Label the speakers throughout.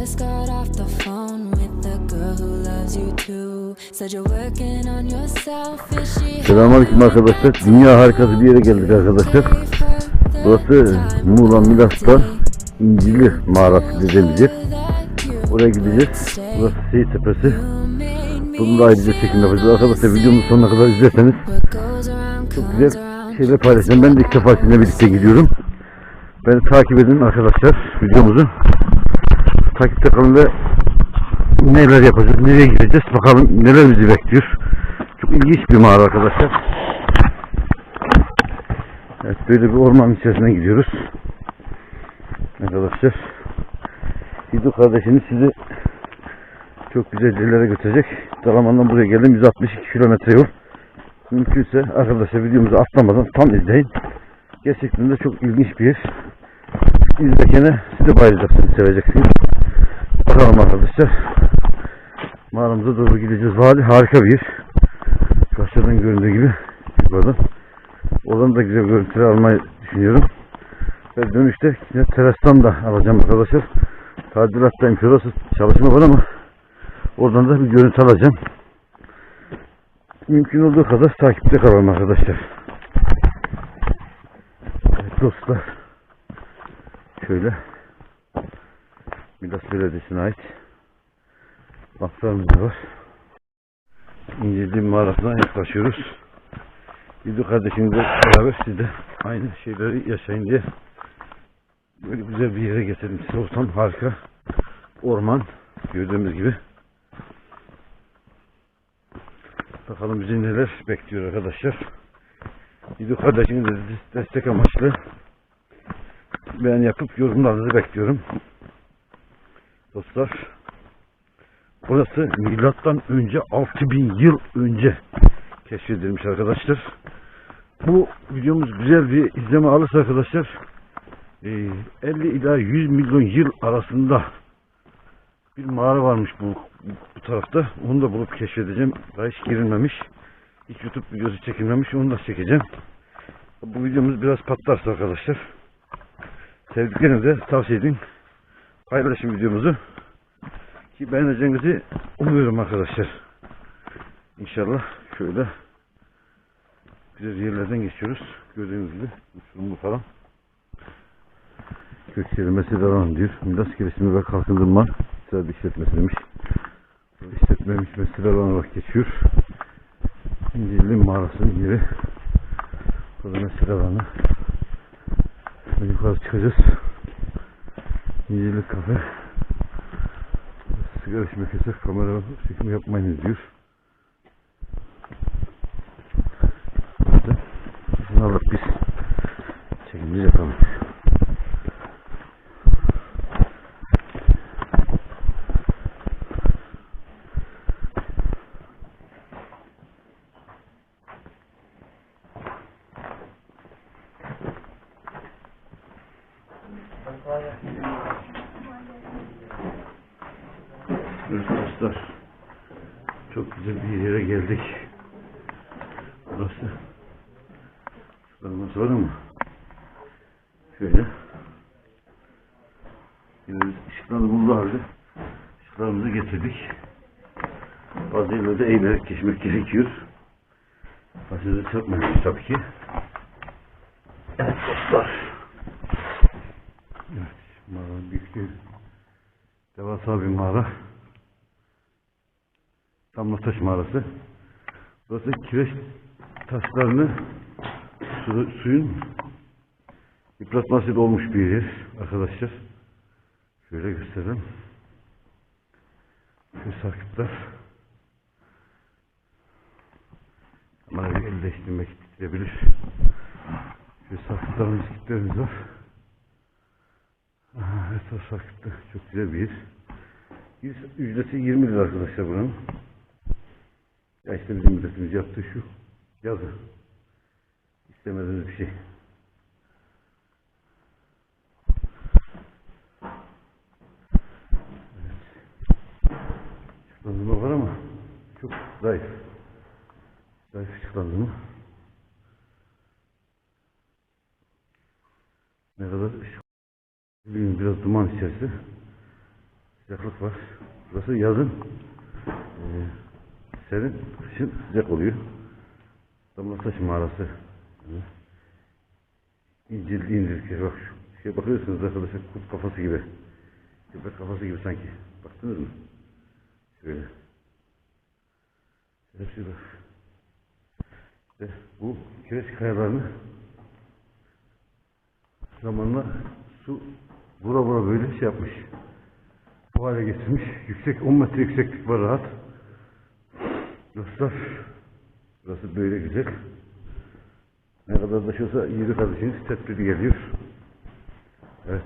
Speaker 1: just got off the phone with the girl who loves you too. Said you're working on yourself. Is she
Speaker 2: Selamünaleyküm arkadaşlar. Dünya harikası bir yere geldik arkadaşlar. Burası Muğla Milas'ta İncili Mağarası dediğimiz yer. Oraya gideceğiz. Burası Seyit Tepesi. Bunun da ayrıca çekim yapacağız. Arkadaşlar videomun sonuna kadar izlerseniz çok güzel şeyler paylaşacağım. Ben de ilk defa sizinle birlikte gidiyorum. Beni takip edin arkadaşlar videomuzu. Takipte kalın ve neler yapacağız, nereye gideceğiz bakalım neler bizi bekliyor. Çok ilginç bir mağara arkadaşlar. Evet böyle bir orman içerisine gidiyoruz. Arkadaşlar. Hidu kardeşiniz sizi çok güzel yerlere götürecek. Dalaman'dan buraya geldim 162 kilometre yol. Mümkünse arkadaşlar videomuzu atlamadan tam izleyin. Gerçekten de çok ilginç bir yer. İzlerken siz de bayılacaksınız, seveceksiniz. Bakalım arkadaşlar. Mağaramıza doğru gideceğiz. Vali harika bir yer. Şu aşağıdan göründüğü gibi yukarıdan. Oradan da güzel görüntüler almayı düşünüyorum. Ve dönüşte yine terastan da alacağım arkadaşlar. Tadilattayım. Şurası çalışma var ama oradan da bir görüntü alacağım. Mümkün olduğu kadar takipte kalalım arkadaşlar. Evet dostlar. Şöyle Milas Belediyesi'ne ait baklarımız da var. İncirli mağarasına yaklaşıyoruz. Yüzü kardeşimizle beraber siz de aynı şeyleri yaşayın diye böyle güzel bir yere getirdim size. Ortam harika. Orman gördüğümüz gibi. Bakalım bizi neler bekliyor arkadaşlar. Yüzü kardeşimiz de destek amaçlı beğen yapıp yorumlarınızı bekliyorum. Dostlar burası milattan önce 6000 yıl önce keşfedilmiş arkadaşlar. Bu videomuz güzel bir izleme alırsa arkadaşlar e, 50 ila 100 milyon yıl arasında bir mağara varmış bu, bu tarafta. Onu da bulup keşfedeceğim. Daha hiç girilmemiş. Hiç YouTube videosu çekilmemiş. Onu da çekeceğim. Bu videomuz biraz patlarsa arkadaşlar sevdiklerinize tavsiye edin. Paylaşın videomuzu. Ki beğeneceğinizi umuyorum arkadaşlar. İnşallah şöyle güzel yerlerden geçiyoruz. Gördüğünüz gibi uçurumlu falan. Kök kelimesi devam diyor. Milas gelişimi ve kalkındırma iktisadi işletmesi demiş. İşletme hizmetleri olarak geçiyor. İncirli mağarasının yeri. Burada mesele alanı. Yukarı çıkacağız. İncirli kafe. Sigara içmek yasak. Kamera çekim yapmayınız diyor. İşte bunlarla biz çekimimizi yapalım. Evet dostlar. Çok güzel bir yere geldik. Burası. Şuradan var ama. Şöyle. Yine biz ışıklarını buldu halde. Işıklarımızı getirdik. Bazı yerlerde eğilerek geçmek gerekiyor. Başınızı çarpmayın tabii ki. Evet dostlar. Evet. Mağara büyük değil. Devasa bir mağara. Damlataş mağarası. Burası kireç taşlarını su, suyun yıpratmasıyla olmuş bir yer arkadaşlar. Şöyle göstereyim. Şu sarkıtlar. Ama el değiştirmek isteyebilir. Şu sarkıtlarımız kitlerimiz var. O sarkıtlı. Çok güzel bir. Yüz, ücreti 20 lira arkadaşlar buranın. Ya işte bizim milletimiz yaptığı şu yazı. İstemediğimiz bir şey. Evet. Işıklandırma var ama çok zayıf. Zayıf ışıklandırma. Ne kadar Bilmiyorum, biraz duman içerisi. sıcaklık var. Burası yazın eee serin, kışın sıcak oluyor. Damlataş mağarası. İncildi indirki. Bak şu şeye bakıyorsunuz arkadaşlar kurt kafası gibi. Köpek kafası gibi sanki. Baktınız mı? Şöyle. Hepsi bak. İşte bu kireç kayalarını zamanla su vura vura böyle şey yapmış. Bu hale getirmiş. Yüksek 10 metre yükseklik var rahat. Dostlar burası böyle güzel. Ne kadar da şey olsa yürü kardeşiniz tedbiri geliyor. Evet.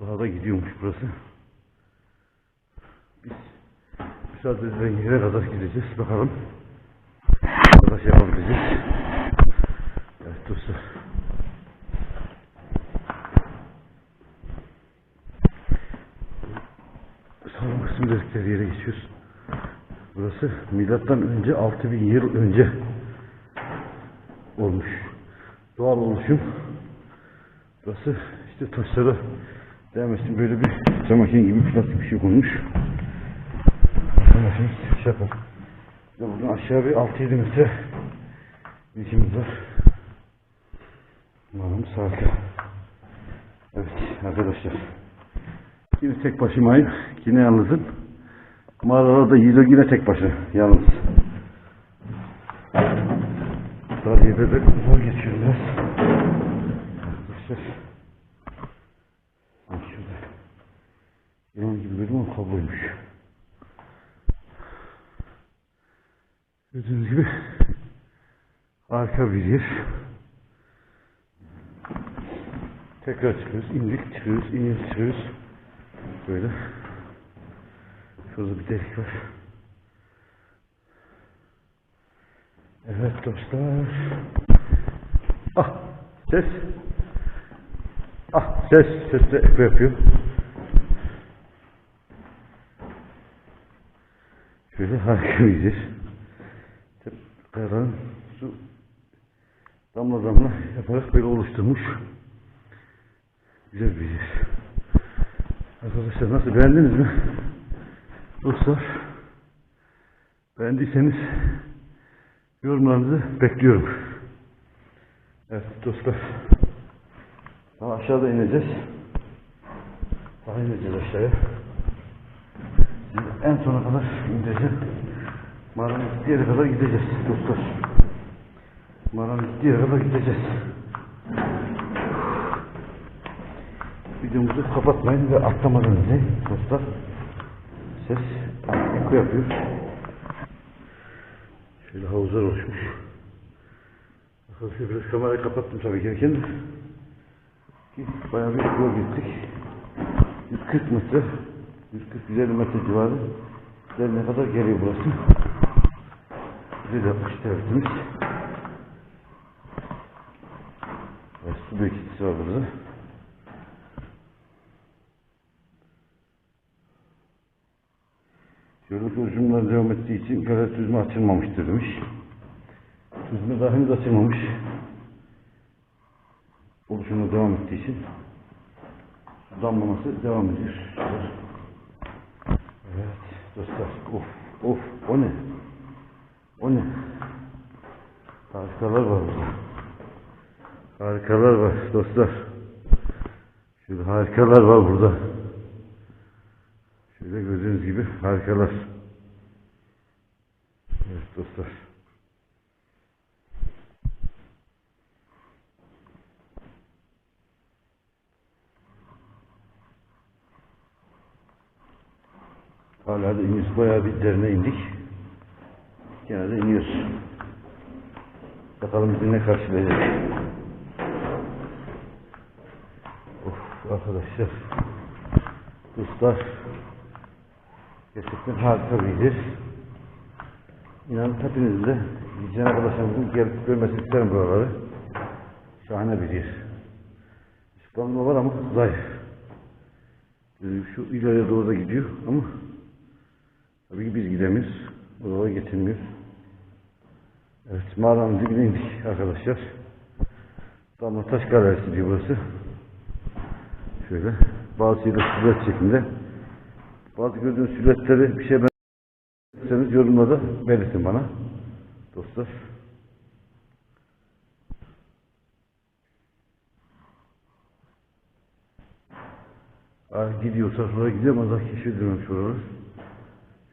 Speaker 2: Daha da gidiyormuş burası. Biz müsaade edilen yere kadar gideceğiz. Bakalım. Arkadaş yapabileceğiz. Evet dostlar. Dedikleri yere geçiyoruz. Burası milattan önce 6000 yıl önce olmuş. Doğal oluşum. Burası işte taşlara devam etsin böyle bir çamaşır gibi plastik bir şey konmuş. Çamaşır şey yapalım. Ya buradan aşağı bir 6-7 metre inişimiz var. Umarım harika. Evet arkadaşlar. Yine tek başımayım. Yine yalnızım. Mağaralarda Yiğido yine tek başına. Yalnız. Tarihe de zor geçiyor biraz. Arkadaşlar. Bak şurada. Yılan gibi gördüm ama kabloymuş. Gördüğünüz gibi harika bir yer. Tekrar çıkıyoruz, indik çıkıyoruz, iniyoruz çıkıyoruz. Böyle. Şurada bir delik var. Evet dostlar. Ah ses. Ah ses. Ses de ekme yapıyor. Şöyle harika bir yer. Karanın su damla damla yaparak böyle oluşturmuş. Güzel bir yer. Arkadaşlar nasıl beğendiniz mi? Dostlar beğendiyseniz yorumlarınızı bekliyorum. Evet dostlar. Daha aşağıda ineceğiz. Daha ineceğiz aşağıya. Şimdi en sona kadar ineceğim. Mağaranın gittiği yere kadar gideceğiz dostlar. Mağaranın gittiği yere kadar gideceğiz. Videomuzu kapatmayın ve atlamadan izleyin dostlar. Ses eko yapıyor. Şöyle havuzlar oluşmuş. Arkadaşlar biraz kamerayı kapattım tabii gelirken. Ki Bayağı bir yol gittik. 140 metre, 140-150 metre civarı. Ne kadar geliyor burası. Güzel yapmış devletimiz. Su bekintisi var burada. Ucumdan devam ettiği için galet düzme açılmamıştır demiş. Düzme daha henüz açılmamış. Oluşumuna devam ettiği için damlaması devam ediyor. Evet dostlar. Of of o ne? O ne? Harikalar var burada. Harikalar var dostlar. Şöyle harikalar var burada. Şöyle gördüğünüz gibi harikalar. Evet dostlar. Hala da iniyoruz. Bayağı bir derine indik. Gene de iniyoruz. Bakalım bizi ne karşılayacak. Of arkadaşlar. Dostlar. Gerçekten harika bir yer. İnanın hepinizin de izleyen arkadaşlarımızın gelip görmesini isterim buraları. Şahane bir yer. Işıklanma var ama zayıf. Şu ileriye doğru da gidiyor ama tabii ki biz gidemiyoruz. Oralara getirmiyor. Evet mağaranın dibine indik arkadaşlar. Damla Taş Galerisi diyor burası. Şöyle. Bazısı da silüet şeklinde. Bazı gördüğünüz silüetleri bir şey beğendiyseniz yorumlarda belirtin bana. Dostlar. Aa, gidiyorsa sonra daha keşfedilmemiş oralar.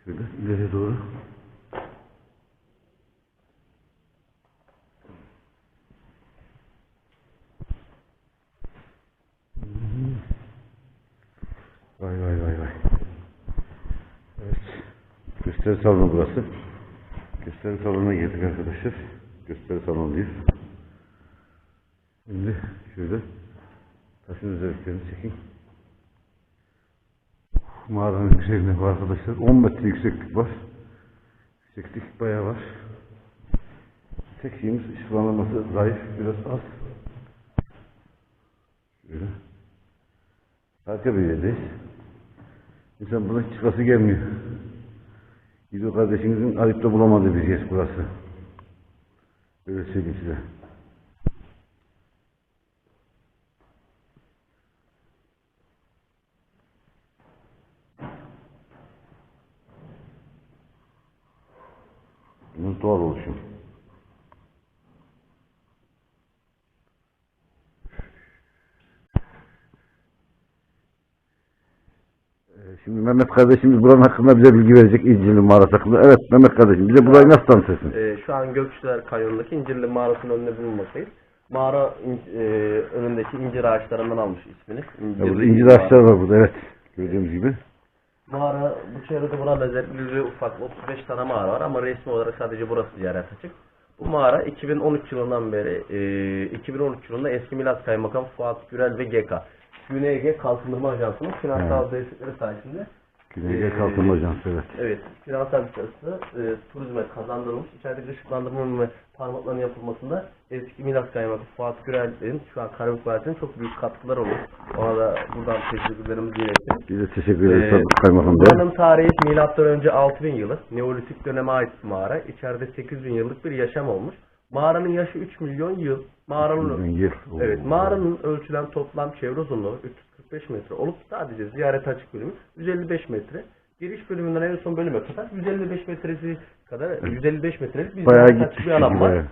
Speaker 2: Şöyle ileriye doğru. Gösteri salonu burası. Gösteri salonuna geldik arkadaşlar. Gösteri salonundayız. Şimdi şöyle taşın özelliklerini çekeyim. Mağaranın güzelliğine var arkadaşlar. 10 metre yükseklik var. Yükseklik bayağı var. Tek şeyimiz ışıklandırması zayıf, biraz az. Şöyle. Harika bir yerdeyiz. İnsan buradan çıkası gelmiyor. İdo kardeşinizin arayıp bulamadığı bir yer burası. Böyle söyleyeyim size. Bunun doğal oluşum. Ee, Şimdi Mehmet kardeşimiz buranın hakkında bize bilgi verecek İncirli mağarası hakkında. Evet Mehmet kardeşim bize burayı nasıl tanıtırsın?
Speaker 3: Ee, şu an Gökçüler Kanyonu'ndaki İncirli Mağarası'nın önünde bulunmaktayız. Mağara in- e, önündeki incir ağaçlarından almış ismini.
Speaker 2: Ya burada incir ağaçları var burada evet. Gördüğümüz gibi.
Speaker 3: Mağara bu çevrede buna benzer iri ufak 35 tane mağara var ama resmi olarak sadece burası ziyaret açık. Bu mağara 2013 yılından beri e, 2013 yılında eski Milas Kaymakam Fuat Gürel ve GK Güney Ege Kalkınma Ajansı'nın finansal destekleri sayesinde
Speaker 2: Güney Ege Kalkınma Ajansı evet.
Speaker 3: Evet, finansal bütçesi e, turizme kazandırılmış. İçerideki ışıklandırmanın ve parmakların yapılmasında eski Milas Kaymakı Fuat Gürel'in şu an Karabük Valisi'nin çok büyük katkıları olmuş. Ona da buradan teşekkürlerimizi iletelim.
Speaker 2: Biz de teşekkür ederiz
Speaker 3: Ee,
Speaker 2: Sadık Kaymakam Bey.
Speaker 3: Buranın tarihi milattan önce 6000 yılı. Neolitik döneme ait mağara. İçeride 8000 yıllık bir yaşam olmuş. Mağaranın yaşı 3 milyon yıl. Mağaranın
Speaker 2: Yer.
Speaker 3: Evet,
Speaker 2: Oo.
Speaker 3: mağaranın ölçülen toplam çevre uzunluğu 345 metre olup sadece ziyaret açık bölümü 155 metre. Giriş bölümünden en son bölüme kadar 155 metresi kadar 155 metrelik bir
Speaker 2: Bayağı
Speaker 3: ziyaret açık bir alan var.
Speaker 2: bayağı.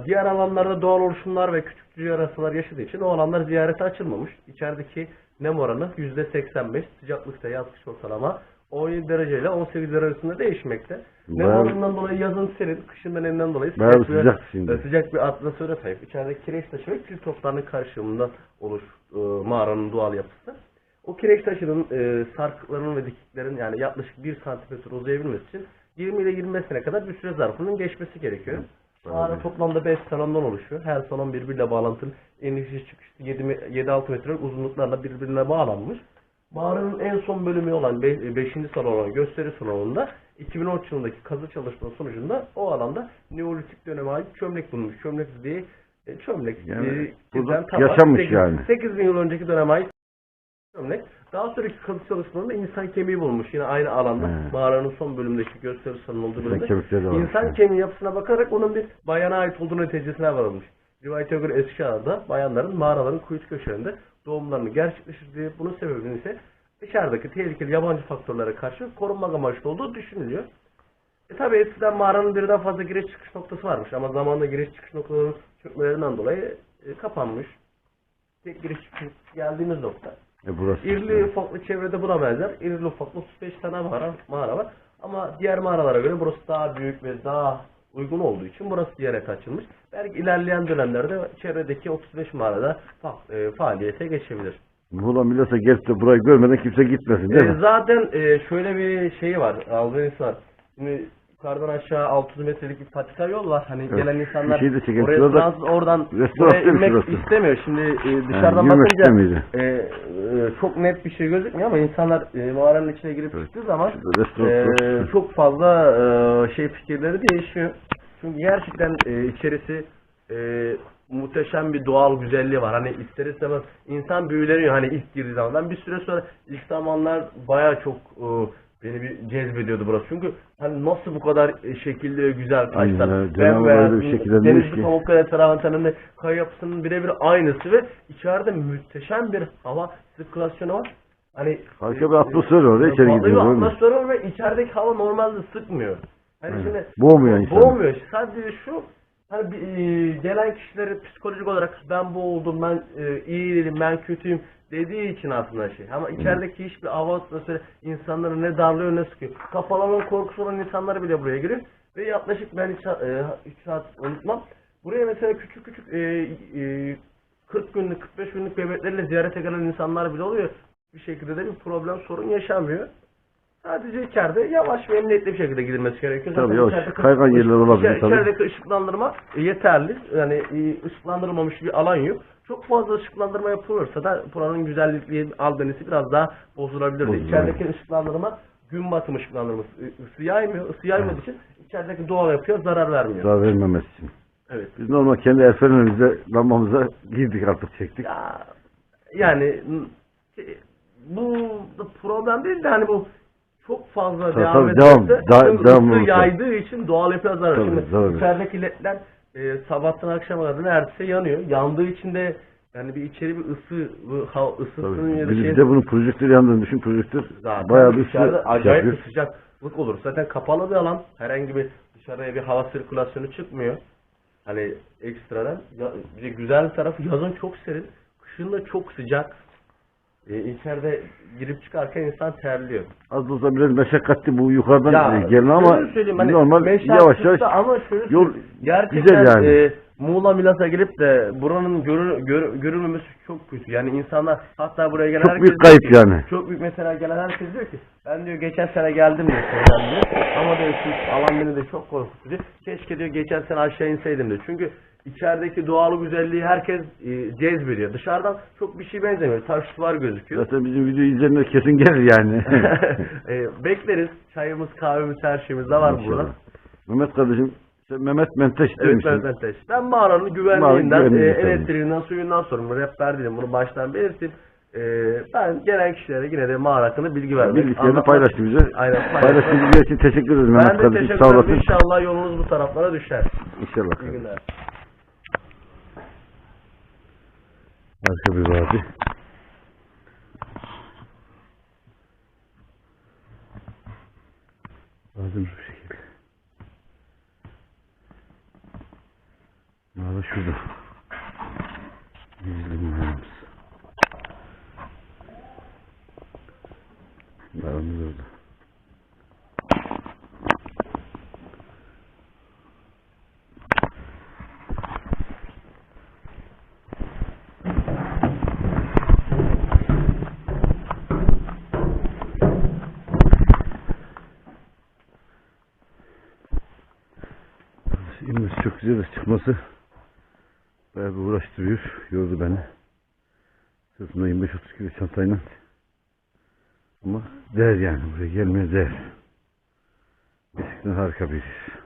Speaker 3: Ee, Diğer alanlarda doğal oluşumlar ve küçük yarasalar yaşadığı için o alanlar ziyarete açılmamış. İçerideki nem oranı %85, sıcaklıkta yaz kış ortalama 17 derece ile 18 derece arasında değişmekte. Nem
Speaker 2: Bayağı-
Speaker 3: oranından dolayı yazın serin, kışın nemden dolayı
Speaker 2: Bayağı
Speaker 3: sıcak, bir-
Speaker 2: sıcak
Speaker 3: e, sıcak bir atmosfere sahip. İçeride kireç taşı ve kül toplarının karışımından oluş e, mağaranın doğal yapısı. O kireç taşının e, sarkıklarının ve dikiklerin yani yaklaşık 1 santimetre uzayabilmesi için 20 ile 25 sene kadar bir süre zarfının geçmesi gerekiyor. Mağara toplamda 5 salondan oluşuyor. Her salon birbiriyle bağlantılı. Enişi çıkışlı 7-6 metre uzunluklarla birbirine bağlanmış. Mağaranın en son bölümü olan 5. salon olan gösteri salonunda 2013 yılındaki kazı çalışma sonucunda o alanda Neolitik döneme ait çömlek bulunmuş. Çömlek diye e, çömlek
Speaker 2: Yani
Speaker 3: e,
Speaker 2: burada
Speaker 3: bizden tabak,
Speaker 2: yaşanmış
Speaker 3: sekiz-
Speaker 2: yani.
Speaker 3: 8000 yıl önceki döneme ait çömlek. Daha sonraki kazı çalışmalarında insan kemiği bulmuş. Yine aynı alanda
Speaker 2: He.
Speaker 3: mağaranın son bölümündeki gösteri salonu olduğu
Speaker 2: İnsan
Speaker 3: bölümde insan kemiği yapısına bakarak onun bir bayana ait olduğu neticesine varılmış. Rivayete göre eski çağda bayanların mağaraların kuytu köşelerinde doğumlarını gerçekleştirdiği bunun sebebinin ise dışarıdaki tehlikeli yabancı faktörlere karşı korunmak amaçlı olduğu düşünülüyor. E tabi eskiden mağaranın birden fazla giriş çıkış noktası varmış ama zamanla giriş çıkış noktalarının çökmelerinden dolayı e, kapanmış. Tek giriş çıkış geldiğimiz nokta.
Speaker 2: E burası.
Speaker 3: İrili ufaklı çevrede buna benzer. İrili ufaklı 35 tane mağara, mağara var. Ama diğer mağaralara göre burası daha büyük ve daha uygun olduğu için burası ziyarete açılmış. Belki ilerleyen dönemlerde çevredeki 35 mağarada fa- e, faaliyete geçebilir.
Speaker 2: Muğla Milas'a gelip de burayı görmeden kimse gitmesin değil
Speaker 3: E,
Speaker 2: mi?
Speaker 3: zaten e, şöyle bir şey var. Albenisi var. Şimdi yukarıdan aşağı 600 metrelik bir patika yol var. Hani
Speaker 2: Evet.
Speaker 3: gelen insanlar
Speaker 2: Bir şey de
Speaker 3: oraya
Speaker 2: Şurada-
Speaker 3: oradan
Speaker 2: Restoran
Speaker 3: oraya
Speaker 2: değil mi
Speaker 3: inmek
Speaker 2: şurası?
Speaker 3: istemiyor. Şimdi e, dışarıdan
Speaker 2: yürümek
Speaker 3: bakınca
Speaker 2: istemiyor.
Speaker 3: e, e, çok net bir şey gözükmüyor ama insanlar e, mağaranın içine girip
Speaker 2: Evet.
Speaker 3: çıktığı zaman
Speaker 2: Şurada restoran
Speaker 3: e,
Speaker 2: var.
Speaker 3: çok fazla e, şey fikirleri değişiyor. Çünkü gerçekten e, içerisi e, muhteşem bir doğal güzelliği var. Hani ister istemez insan büyüleniyor hani ilk girdiği zaman. Ben bir süre sonra ilk zamanlar baya çok e, beni bir cezbediyordu burası. Çünkü hani nasıl bu kadar e, şekilli ve güzel taşlar. bembeyaz,
Speaker 2: öyle bir şekillendirmiş
Speaker 3: Denizli. Pamukkale Traventen'in kaya yapısının birebir aynısı ve içeride muhteşem bir hava sirkülasyonu var. Hani
Speaker 2: Harika bir atmosfer var orada içeri
Speaker 3: bir
Speaker 2: gidiyoruz, mi?
Speaker 3: atmosfer var ve içerideki hava normalde sıkmıyor. Hani şimdi
Speaker 2: Boğmuyor insanı.
Speaker 3: Boğmuyor. Sadece şu hani bir, e, gelen kişileri psikolojik olarak ben bu oldum, ben e, iyi değilim, ben kötüyüm dediği için aslında şey. Ama içerideki hiçbir hava atmosferi insanları ne darlıyor ne sıkıyor. Kapalanma korkusu olan insanlar bile buraya giriyor. Ve yaklaşık ben 3 saat unutmam. Buraya mesela küçük küçük e, e, 40 günlük 45 günlük bebekleriyle ziyarete gelen insanlar bile oluyor. Bir şekilde de bir problem sorun yaşanmıyor. Sadece içeride yavaş ve emniyetli bir şekilde gidilmesi gerekiyor.
Speaker 2: Tabii,
Speaker 3: Zaten içerideki-
Speaker 2: Kaygan yerler olabilir
Speaker 3: içer-
Speaker 2: tabii.
Speaker 3: İçerideki ışıklandırma e, yeterli. Yani e, ışıklandırılmamış bir alan yok. Çok fazla ışıklandırma yapılırsa da buranın güzellikli albenisi biraz daha bozulabilir.
Speaker 2: Bozulur,
Speaker 3: İçerideki ışıklandırma gün batımı ışıklandırması. I- Isı yaymıyor. Isı yaymadığı için içerideki doğal yapıya zarar vermiyor.
Speaker 2: Zarar vermemesi için.
Speaker 3: Evet.
Speaker 2: Biz normal kendi el fenerimize lambamıza girdik artık çektik.
Speaker 3: Ya yani e, bu da problem değil de hani bu çok fazla
Speaker 2: Tabii,
Speaker 3: devam
Speaker 2: tabii, devam, da- devam
Speaker 3: ısı yaydığı için doğal yapıya zarar.
Speaker 2: Tabii,
Speaker 3: Şimdi
Speaker 2: zarar.
Speaker 3: içerideki ledler e, sabahtan akşama kadar neredeyse yanıyor. Yandığı için de yani bir içeri bir ısı, bu hava ısısının ya da şey
Speaker 2: bir de bunun projektör yandığını düşün. Projektör
Speaker 3: zaten
Speaker 2: bayağı bir ısı
Speaker 3: acayip
Speaker 2: yapıyor.
Speaker 3: bir sıcaklık olur. Zaten kapalı bir alan. Herhangi bir dışarıya bir hava sirkülasyonu çıkmıyor. Hani ekstradan. Ya, bir de güzel tarafı yazın çok serin. Kışın da çok sıcak. E, içeride girip çıkarken insan terliyor.
Speaker 2: Az da olsa biraz meşakkatli bu yukarıdan e, gelin ama
Speaker 3: hani
Speaker 2: normal yavaş yavaş
Speaker 3: ama şöyle
Speaker 2: yol
Speaker 3: gerçekten
Speaker 2: güzel yani.
Speaker 3: e, Muğla Milas'a gelip de buranın görü, görü- görülmemesi çok kötü. Yani insanlar hatta buraya gelen
Speaker 2: Çok
Speaker 3: herkes
Speaker 2: büyük kayıp
Speaker 3: ki-
Speaker 2: yani.
Speaker 3: Çok büyük mesela gelen herkes diyor ki ben diyor geçen sene geldim diyor diyor. Ama diyor alan beni de çok korkuttu diyor. Keşke diyor geçen sene aşağı inseydim diyor. Çünkü içerideki doğal güzelliği herkes e, cezbediyor. Dışarıdan çok bir şey benzemiyor. Taş var gözüküyor.
Speaker 2: Zaten bizim videoyu izleyenler kesin gelir yani.
Speaker 3: e, bekleriz. Çayımız, kahvemiz, her şeyimiz de var burada.
Speaker 2: Mehmet kardeşim sen Mehmet Menteş
Speaker 3: Evet
Speaker 2: demişsin.
Speaker 3: ben Menteş. Ben mağaranın güvenliğinden,
Speaker 2: Mağaranın
Speaker 3: e,
Speaker 2: güvenliği
Speaker 3: elektriğinden, suyundan sorumlu. Rehber değilim. Bunu baştan belirteyim. E, ben gelen kişilere yine de mağara hakkında bilgi vermek.
Speaker 2: Bildiklerini
Speaker 3: anlatmak-
Speaker 2: paylaştı bize.
Speaker 3: Aynen.
Speaker 2: Paylaştığın bilgiler için teşekkür ederiz Mehmet
Speaker 3: Ben de
Speaker 2: kardeşim.
Speaker 3: teşekkür
Speaker 2: Sağ
Speaker 3: ederim.
Speaker 2: olasın.
Speaker 3: İnşallah yolunuz bu taraflara düşer.
Speaker 2: İnşallah.
Speaker 3: İyi
Speaker 2: kardeşim.
Speaker 3: günler.
Speaker 2: Harika bir vadi. Vadimiz bu şekilde. Mağara şurada. Gizli mağaramız. Mağaramız orada. İnmesi çok güzel de çıkması bayağı bir uğraştırıyor. Yordu beni. Sırtımda 25-30 kilo çantayla. Ama değer yani buraya gelmeye değer. Gerçekten harika bir iş.